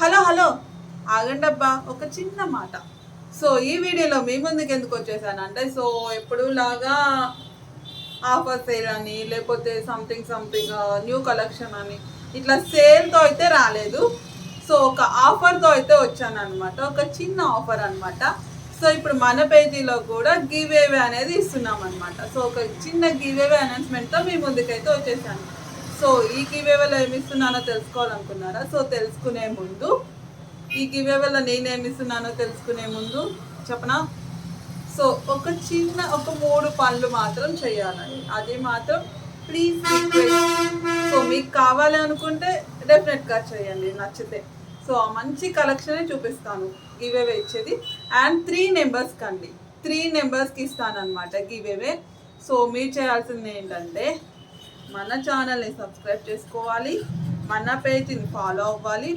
Hello hello. ఆగండబ్బా ఒక చిన్న మాట. సో ఈ వీడియోలో మీ ముందుకు ఎందుకు వచ్చేసాను అంటే సో ఎప్పుడు లాగా ఆఫర్ సేల్ అని లేకపోతే సంథింగ్ సంథింగ్ న్యూ కలెక్షన్ అని ఇట్లా సేల్తో అయితే రాలేదు. సో ఒక ఆఫర్తో అయితే వచ్చాను అనమాట ఒక చిన్న ఆఫర్ అన్నమాట. సో ఇప్పుడు మన పేజీలో కూడా గివ్ అనేది ఇస్తున్నాం అనమాట సో ఒక చిన్న గివ్ అవే అనౌన్స్మెంట్తో మీ ముందుకైతే వచ్చేసాను. సో ఈ గివేవేలో ఏమిస్తున్నానో ఏమి తెలుసుకోవాలనుకున్నారా? సో తెలుసుకునే ముందు ఈ గివేవేలో నేనేమిస్తున్నానో ఇస్తున్నానో తెలుసుకునే ముందు చెప్పనా? సో ఒక చిన్న ఒక మూడు పనులు మాత్రం చేయాలండి. అది మాత్రం ప్లీజ్ సో మీకు కావాలి అనుకుంటే డెఫినెట్గా చేయండి నచ్చితే. సో ఆ మంచి కలెక్షనే చూపిస్తాను. గివేవే ఇచ్చేది. అండ్ త్రీ నెంబర్స్కి అండి త్రీ నెంబర్స్కి ఇస్తానన్నమాట గివ్ గివేవే సో మీరు చేయాల్సింది ఏంటంటే మన ఛానల్ని సబ్స్క్రైబ్ చేసుకోవాలి మన పేజీని ఫాలో అవ్వాలి.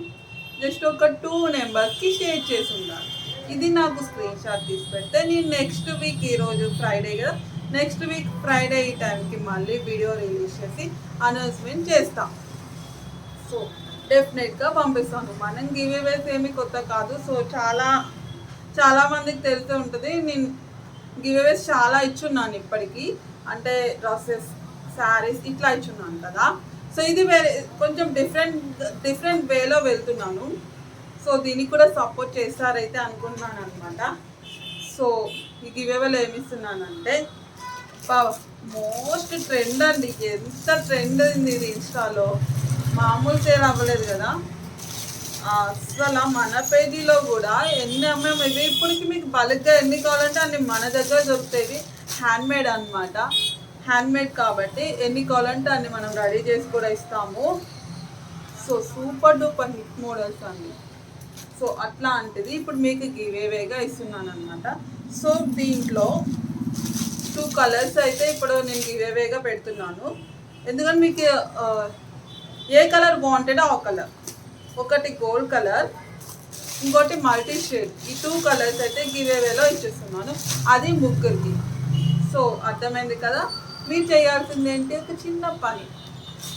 జస్ట్ ఒక టూ నెంబర్స్కి షేర్ చేసి ఉండాలి ఇది నాకు స్క్రీన్ షాట్ తీసి పెడితే నేను నెక్స్ట్ వీక్ ఈరోజు ఫ్రైడే కదా నెక్స్ట్ వీక్ ఫ్రైడే ఈ టైంకి మళ్ళీ వీడియో రిలీజ్ చేసి అనౌన్స్మెంట్ చేస్తాం. సో డెఫినెట్గా పంపిస్తాను. మనం గివ్ అవేస్ ఏమి కొత్త కాదు. సో చాలా చాలామందికి తెలిసే ఉంటుంది. నేను గివ్ అవేస్ చాలా ఇచ్చున్నాను ఇప్పటికీ. అంటే డ్రెస్సెస్ శారీస్ ఇట్లా ఇచ్చున్నాను కదా. సో ఇది వేరే కొంచెం డిఫరెంట్ డిఫరెంట్ వేలో వెళ్తున్నాను. సో దీనికి కూడా సపోర్ట్ చేస్తారైతే అనుకుంటున్నాను అనమాట సో ఈ గివ్ ఏమిస్తున్నానంటే మోస్ట్ ట్రెండ్ అండి. ఎంత ట్రెండ్ ఉంది ఇది ఇన్స్టాలో మామూలు సేల్ అవ్వలేదు కదా. అసలు మన పేజీలో కూడా ఎన్ని అమ్మాయి ఇవి? ఇప్పటికి మీకు బల్క్గా ఎన్ని కావాలంటే అన్ని మన దగ్గర దొరుకుతాయి. హ్యాండ్ మేడ్ అనమాట హ్యాండ్మేడ్ కాబట్టి ఎన్ని కావాలంటే అన్ని మనం రెడీ చేసి కూడా ఇస్తాము. So super duper hit models అండి. సో అట్లాంటిది ఇప్పుడు మీకు గివేవేగా ఇస్తున్నాను అనమాట సో దీంట్లో టూ కలర్స్ అయితే ఇప్పుడు నేను గివేవేగా పెడుతున్నాను. ఎందుకంటే మీకు ఏ కలర్ బాగుంటుందో ఆ కలర్ ఒకటి గోల్డ్ కలర్ ఇంకోటి మల్టీ షేడ్ ఈ టూ కలర్స్ అయితే గివేవేలో ఇచ్చేస్తున్నాను. అది ముగ్గురికి. సో అర్థమైంది కదా? మీరు చేయాల్సింది ఏంటి? ఒక చిన్న పని.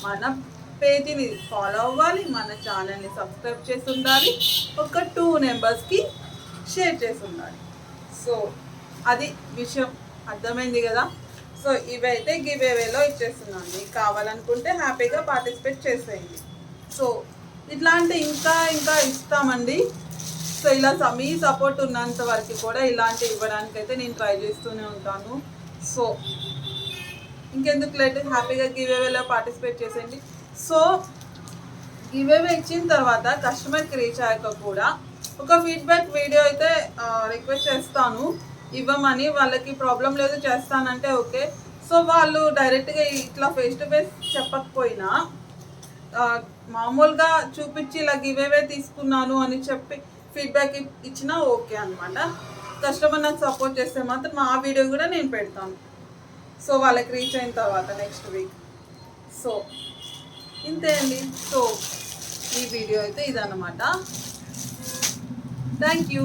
మన పేజీని ఫాలో అవ్వాలి మన ఛానల్ని సబ్స్క్రైబ్ చేసి ఉండాలి ఒక టూ నెంబర్స్కి షేర్ చేసి ఉండాలి. సో అది విషయం అర్థమైంది కదా? సో ఇవైతే గివేవేలో ఇచ్చేస్తున్నాను. మీకు కావాలనుకుంటే హ్యాపీగా పార్టిసిపేట్ చేసేయండి. సో ఇట్లాంటి ఇంకా ఇంకా ఇస్తామండి. సో ఇలా స- మీ సపోర్ట్ ఉన్నంత వరకు కూడా ఇలాంటి ఇవ్వడానికి అయితే నేను ట్రై చేస్తూనే ఉంటాను. సో ఇంకెందుకు లేట్? హ్యాపీగా గివేవేలో పార్టిసిపేట్ చేసేయండి. సో గివేవే ఇచ్చిన తర్వాత కస్టమర్కి రీచ్ అయ్యాక కూడా ఒక ఫీడ్బ్యాక్ వీడియో అయితే రిక్వెస్ట్ చేస్తాను. ఇవ్వమని వాళ్ళకి ప్రాబ్లం లేదు చేస్తానంటే ఓకే. సో వాళ్ళు డైరెక్ట్గా ఇట్లా ఫేస్ టు ఫేస్ చెప్పకపోయినా మామూలుగా చూపించి ఇలా గివేవే తీసుకున్నాను అని చెప్పి ఫీడ్బ్యాక్ ఇచ్చినా ఓకే అనమాట కస్టమర్ నాకు సపోర్ట్ చేస్తే మాత్రం ఆ వీడియో కూడా నేను పెడతాను. సో వాళ్ళకి రీచ్ అయిన తర్వాత నెక్స్ట్ వీక్ సో ఇంతే అండి. సో ఈ వీడియో అయితే ఇదన్నమాట. Thank you